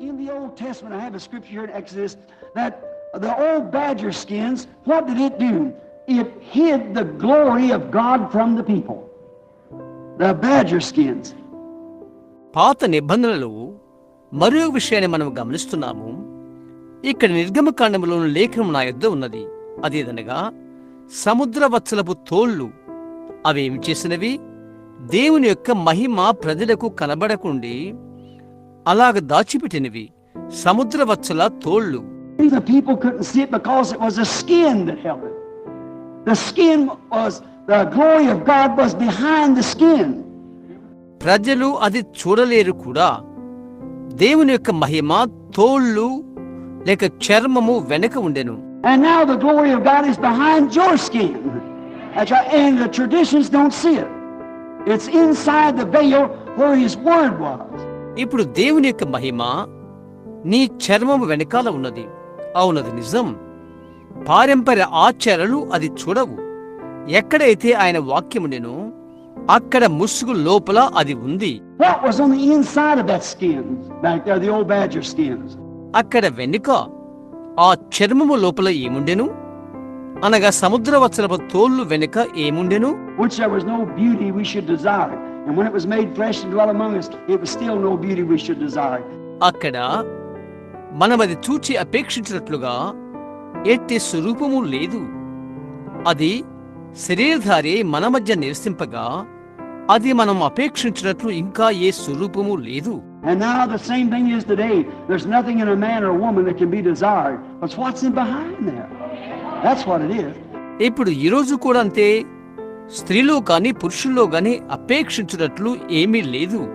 In the Old Testament, I have a scripture here in Exodus that the old badger skins, what did it do? It hid the glory of God from the people. The badger skins. పాత నిబంధనలు మరో విషయాన్ని మనం గమనిస్తున్నాము ఇక్కడ నిర్గమకాండంలోని లేఖనం నా యొద్ద ఉన్నది అదేదనగా సముద్ర వత్సలపు తోళ్ళు అవేమి చేసినవి దేవుని యొక్క మహిమ ప్రజలకు కనబడకుండి అలాగ దాచిపెట్టినవి సముద్ర వత్సల తోళ్ళు ప్రజలు అది చూడలేరు కూడా. దేవుని యొక్క మహిమ తోళ్ళు లేక చర్మము వెనక ఉండెను. It's inside the where whore his word was ఇప్పుడు దేవుని యొక్క మహిమ నీ చర్మము వెనకాల ఉన్నది. అవునది నిజం. పారంపర్య ఆచారాలు అది చూడవు. ఎక్కడైతే ఆయన వాక్యముండెనో అక్కడ ముసుగు లోపల అది ఉంది? అక్కడ వెనుక ఆ చర్మము లోపల ఏముండెను? అనగా సముద్రవత్సరపు తోళ్ళు వెనుక ఏముండెను? Which there was no beauty we should desire. And when it was made flesh and dwelt among us, it was still no beauty we should desire. అక్కడ మనమది చూచి అపేక్షించినట్లుగా ఎట్టి స్వరూపము లేదు అది శరీరధారి మన మధ్య నివసింపగా అది మనం అపేక్షించినట్లు ఇంకా ఏ స్వరూపము లేదు And now the same thing is today. There's nothing in a man or woman that can be desired. But what's in behind there? That's what it is. ఇప్పుడు ఈరోజు కూడా అంతే స్త్రీలో కానీ పురుషుల్లో కానీ అపేక్షించినట్లు ఏమీ లేదు.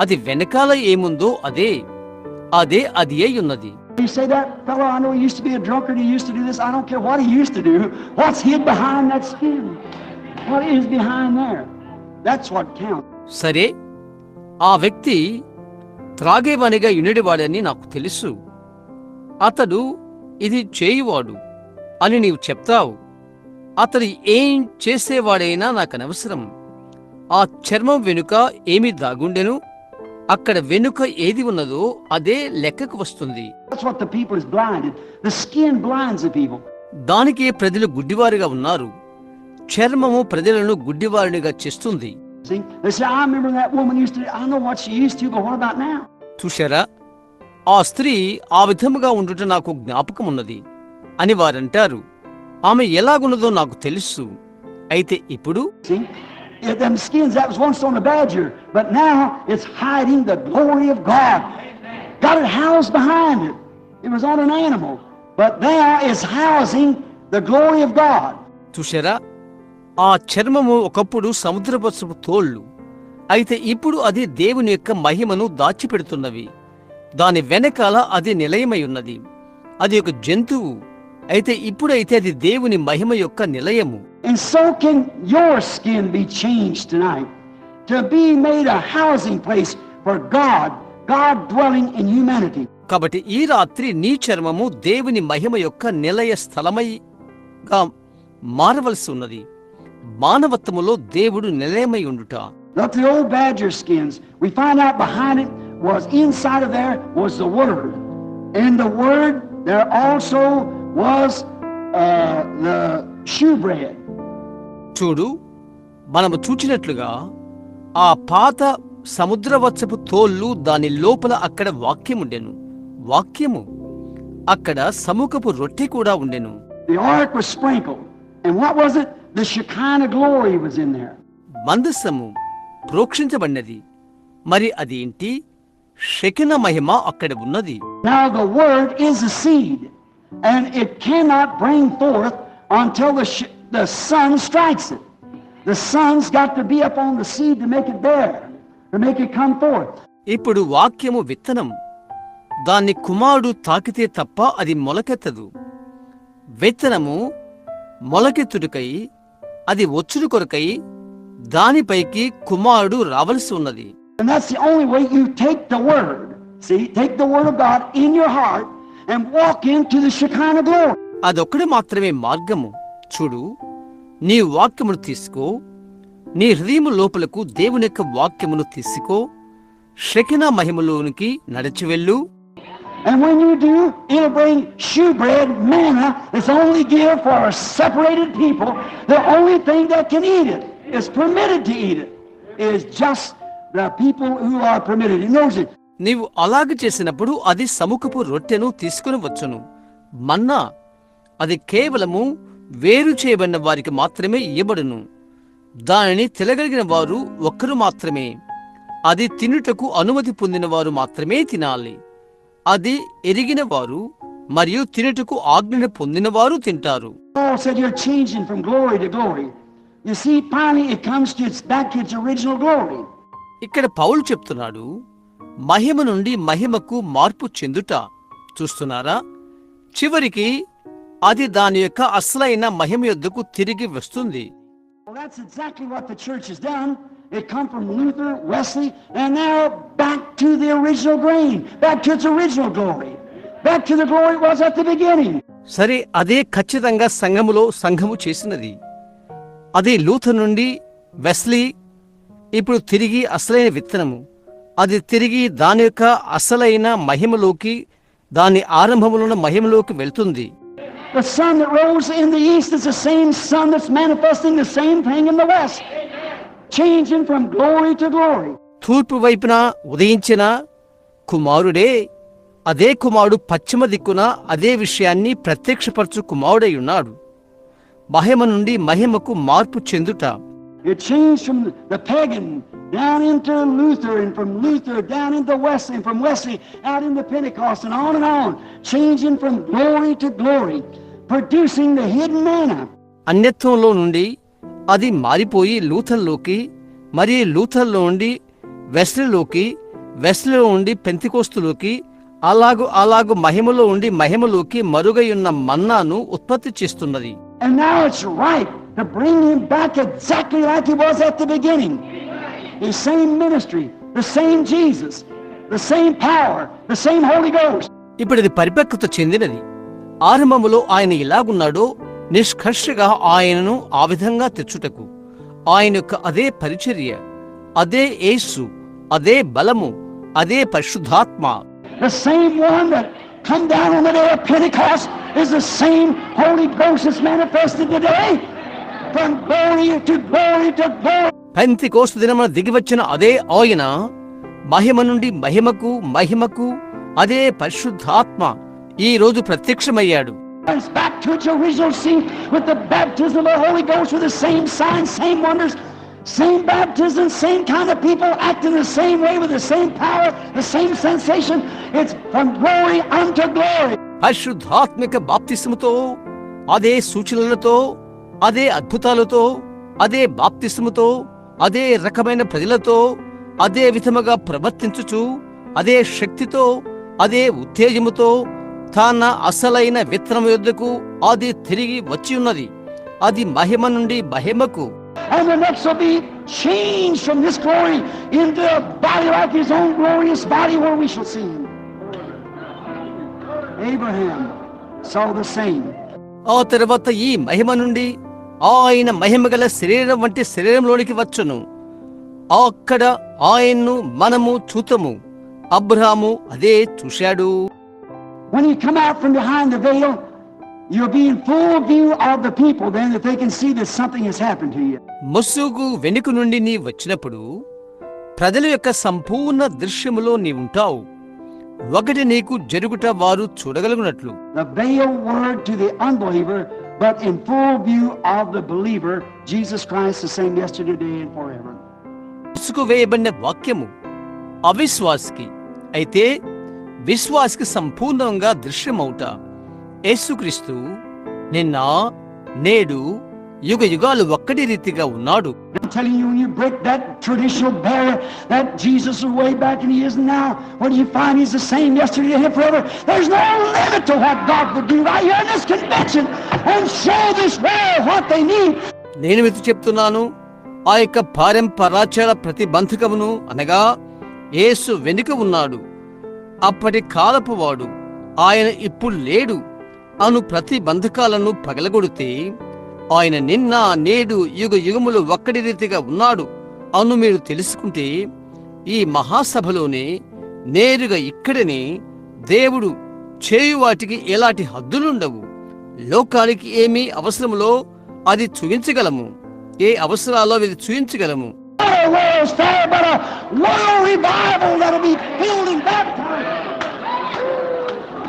అది వెనకాల ఏముందో అదే. అదే అది అయి ఉన్నది. సరే ఆ వ్యక్తి త్రాగే త్రాగేవాణిగా యునిడివాడని నాకు తెలుసు. అతడు ఇది చేయువాడు అని నీవు చెప్తావు. అతడు ఏం చేసేవాడైనా నాకు అనవసరం ఆ చర్మం వెనుక ఏమి దాగుండెను? అక్కడ వెనుక ఏది ఉన్నదో అదే లెక్కకు వస్తుంది. That's what the people is blinded. The skin blinds the people. దానికే ప్రజలు గుడ్డివారుగా ఉన్నారు. చర్మము ప్రజలను గుడ్డివారినిగా చేస్తుంది? చూశారా? ఆ స్త్రీ ఆ విధముగా ఉండుట నాకు జ్ఞాపకం ఉన్నది అని వారంటారు. ఆమె ఎలాగున్నదో నాకు తెలుసు. అయితే ఇప్పుడు? చూసారా ఆ చర్మము ఒకప్పుడు సముద్రపసుపు తోళ్ళు. అయితే ఇప్పుడు అది దేవుని యొక్క మహిమను దాచిపెడుతున్నవి. దాని వెనకాల అది నిలయమై ఉన్నది. అది ఒక జంతువు. అయితే ఇప్పుడైతే అది దేవుని మహిమ యొక్క నిలయము And so can your skin be changed tonight to be made a housing place for God, God dwelling in humanity. కాబట్టి ఈ రాత్రి నీ చర్మము దేవుని మహిమ యొక్క నిలయ స్థలమైగా మారవలసి ఉన్నది మానవత్వములో దేవుడు నిలయమై ఉండుట Look, the old badger skins, we find out behind it was inside of there was the Word. And the Word, there also was uh, the shewbread. చూడు మనము చూచినట్లుగా ఆ పాత సముద్రవత్సపు తోళ్ళు దాని లోపల అక్కడ వాక్యముండెను వాక్యము అక్కడ సముఖపు రొట్టె కూడా ఉండెను The ark was sprinkled. And what was it? The Shekinah glory was in there. మందస్సము ప్రోక్షించబడినది మరి అదేంటి శకిన మహిమ అక్కడ ఉన్నది Now the Word is a seed, and it cannot bring forth until the, sh- the sun strikes it. The sun's got to be up on the seed to make it bear, to make it come forth. ఇప్పుడు వాక్యము విత్తనం దాన్ని కుమారుడు తాకితే తప్ప అది మొలకెత్తదు విత్తనము మొలకెత్తుడికై అది వచ్చుడు కొరకై దానిపైకి కుమారుడు రావలసి ఉన్నది And that's the only way you take the Word. See, take the Word of God in your heart అదొక్కడు మాత్రమే మార్గము. చూడు నీ వాక్యమును తీసుకో నీ హృదయము లోపలకు దేవుని యొక్క వాక్యమును తీసుకో శకిన మహిమలోనికి నడిచి వెళ్ళు. It's permitted to eat నీవు అలాగ చేసినప్పుడు అది సముఖపు రొట్టెను తీసుకుని వచ్చును. మన్నా అది కేవలము వేరు చేయబడిన వారికి మాత్రమే ఇయ్యబడును. దానిని తినగలిగిన వారు ఒక్కరు మాత్రమే. అది తినుటకు అనుమతి పొందిన వారు మాత్రమే తినాలి. అది ఎరిగిన వారు మరియు తినుటకు ఆజ్ఞను పొందిన వారు తింటారు. ఇక్కడ పౌలు చెప్తున్నాడు మహిమ నుండి మహిమకు మార్పు చెందుట. చూస్తున్నారా? చివరికి అది దాని యొక్క అసలైన మహిమ యొద్దకు తిరిగి వస్తుంది. సరే అదే ఖచ్చితంగా సంఘములో సంఘము చేసినది. అది లూథ నుండి వెస్లీ ఇప్పుడు తిరిగి అసలైన విత్తనము. అది తిరిగి దాని యొక్క అసలైన మహిమలోకి దాని ఆరంభములో ఉన్న మహిమలోకి వెళ్తుంది. The sun that rose in the east is the same sun that's manifesting the same thing in the west, changing from glory to glory. తూర్పు వైపున ఉదయించిన కుమారుడే అదే కుమారుడు పశ్చిమ దిక్కున అదే విషయాన్ని ప్రత్యక్షపరచు కుమారుడై ఉన్నాడు. మహిమ నుండి మహిమకు మార్పు చెందుట. It changed from the pagan down into Luther, and from Luther down into Wesley, and from Wesley out into Pentecost, and on and on, changing from glory to glory, producing the hidden manna. అన్యత్వంలో నుండి అది మారిపోయి లూథర్లోకి మరి లూథర్లో నుండి వెస్లీలోకి వెస్లీలో ఉండి పెంతికోస్తులోకి అలాగు అలాగు మహిమలో ఉండి మహిమలోకి మరుగై ఉన్న మన్నాను ఉత్పత్తి చేస్తున్నది And now it's right to bring him back exactly like he was at the beginning. The same ministry, the same Jesus, the same power, the same Holy Ghost. ఇప్పుడు ఇది పరిపక్వత చెందినది ఆరంభములో ఆయన ఇలాగున్నాడో నిష్కర్షగా ఆయనను ఆ విధంగా తెచ్చుటకు ఆయన యొక్క అదే పరిచర్య అదే యేసు అదే బలము అదే పరిశుద్ధాత్మ The same one that come down on the day of Pentecost is the same Holy Ghost that's manifested today. from glory to పెంతి కోస్తు దినమున దిగివచ్చిన అదే ఆయన మహిమ నుండి మహిమకు మహిమకు అదే పరిశుద్ధాత్మ ఈ రోజు ప్రత్యక్షమయ్యాడు. పరిశుద్ధాత్మిక బాప్తిస్మతో అదే సూచనలతో అదే అద్భుతాలతో అదే బాప్తిస్ముతో అదే రకమైన ప్రజలతో అదే విధముగా ప్రవర్తించుచు అదే శక్తితో అదే ఉత్తేజముతో తన అసలైన విత్తనం యొద్దకు అది తిరిగి వచ్చి ఉన్నది అది మహిమ నుండి మహిమకు And the next will be changed from this glory into a body like his own glorious body where we shall see him. Abraham saw the same. ఆ తర్వాత ఈ మహిమ నుండి ఆయన మహిమ గల శరీరం వంటి శరీరంలోనికి వచ్చును. అక్కడ ఆయన్ను మనము చూతము. అబ్రహాము అదే చూశాడు. ముసుగు వెనుక నుండి నీ వచ్చినప్పుడు ప్రజల యొక్క సంపూర్ణ దృశ్యములో నీ ఉంటావు. ఒకటి నీకు జరుగుట వారు చూడగలిగినట్లు. But in full view of the believer, Jesus Christ the same yesterday, today, and forever. ఇసుకు వేయబడిన వాక్యము అవిశ్వాసికి అయితే విశ్వాసికి సంపూర్ణంగా దృశ్యమవుట యేసుక్రీస్తు నిన్న నేడు యుగ యుగాలు ఒక్కటి రీతిగా ఉన్నాడు telling you, when you break that traditional barrier that Jesus was way back and He is now, what do you find? He's the same yesterday and forever. There's no limit to what God would do right here in this convention and show this world what they need. నేను మీకు చెప్తున్నాను ఆ యొక్క పారంపరాచార ప్రతిబంధకమును అనగా యేసు వెనుక ఉన్నాడు అప్పటి కాలపు వాడు ఆయన ఇప్పుడు లేడు అను ప్రతిబంధకాలను పగలగొడితే ఆయన నిన్న నేడు యుగ యుగములు ఒక్కడి రీతిగా ఉన్నాడు. అను మీరు తెలుసుకుంటే ఈ మహాసభలోనే నేరుగా ఇక్కడనే దేవుడు చేయు వాటికి ఎలాంటి హద్దులుండవు. లోకానికి ఏమి అవసరములో అది చూయించగలము. ఏ అవసరాలో అది చూయించగలము.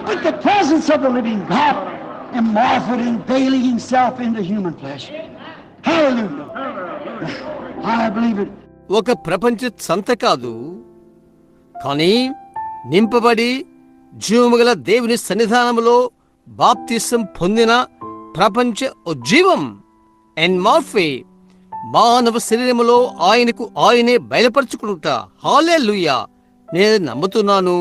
With the presence of the living God and Martha unveiling himself into human flesh. Hallelujah. I believe it. ఒక ప్రపంచ సంత కాదు కానీ నింపబడి జీవముగల దేవుని సన్నిధానములో బాప్తిసం పొందిన ప్రపంచ ఉజ్జీవం అండ్ మార్ఫే మానవ శరీరములో ఆయనకు ఆయనే బయలుపరుచుకుంటా హాలే నేను నమ్ముతున్నాను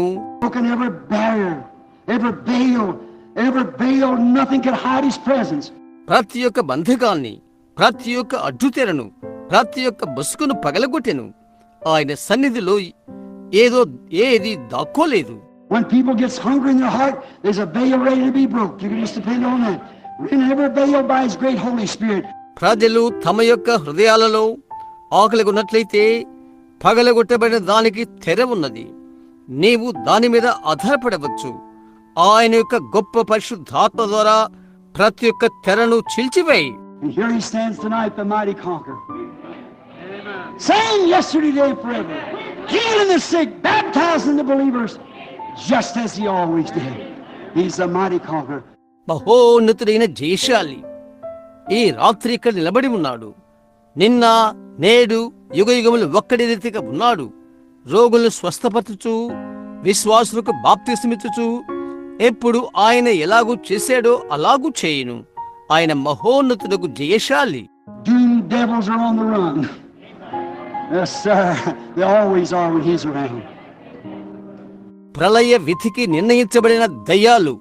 ప్రతి ఒక్క బంధకాల్ని ప్రతి ఒక్క అడ్డుతెరను ప్రతి ఒక్క బస్సుకును పగలగొట్టెను. ఆయన సన్నిధిలో ఏదో ఏది దాక్కోలేదు. ప్రజలు తమ యొక్క హృదయాలలో ఆకలిగొన్నట్లయితే పగలగొట్టబడిన దానికి తెర ఉన్నది. నీవు దాని మీద ఆధారపడవచ్చు. ఆయన యొక్క గొప్ప పరిశుద్ధాత్మ ద్వారా ప్రతి ఒక్క తెరను చిల్చివేయి. Saying yesterday, today, forever, ఈ రాత్రి ఇక్కడ నిలబడి ఉన్నాడు. నిన్న నేడు యుగ యుగములు ఒక్కడి రీతిగా ఉన్నాడు. రోగులను స్వస్థపరచుచు విశ్వాసులకు బాప్తి సమిచుచు ఎప్పుడు ఆయన ఎలాగూ చేశాడో అలాగూ చేయును. ఆయన మహోన్నతుడకు జయశాలి. ప్రళయ విధికి నిర్ణయించబడిన దయ్యాలు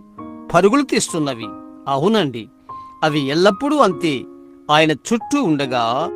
పరుగులు తీస్తున్నవి. అవునండి. అవి ఎల్లప్పుడూ అంతే. ఆయన చుట్టూ ఉండగా